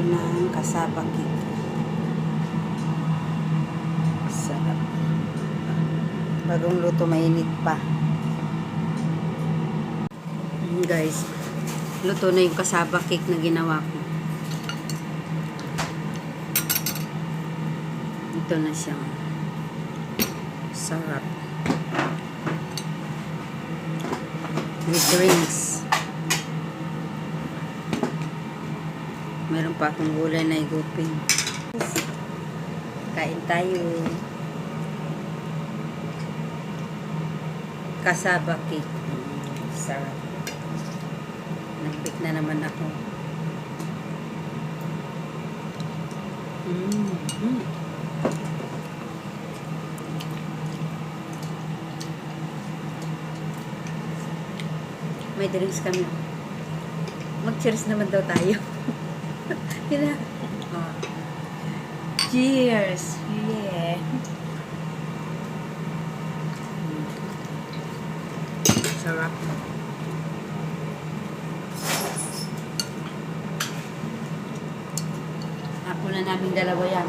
Kumuha ko ng kasaba cake. Sarap. Bagong luto, mainit pa. Mm, guys, luto na yung kasaba cake na ginawa ko. Ito na siya. Sarap. With drinks. Meron pa akong gulay na igupin. Kain tayo. Kasaba cake. Mm, Sarap. Nag-bake na naman ako. Mm. May drinks kami. Mag-cheers naman daw tayo. Kina. Oh. Cheers! Yeah! Sarap. Ako na namin dalawa yan.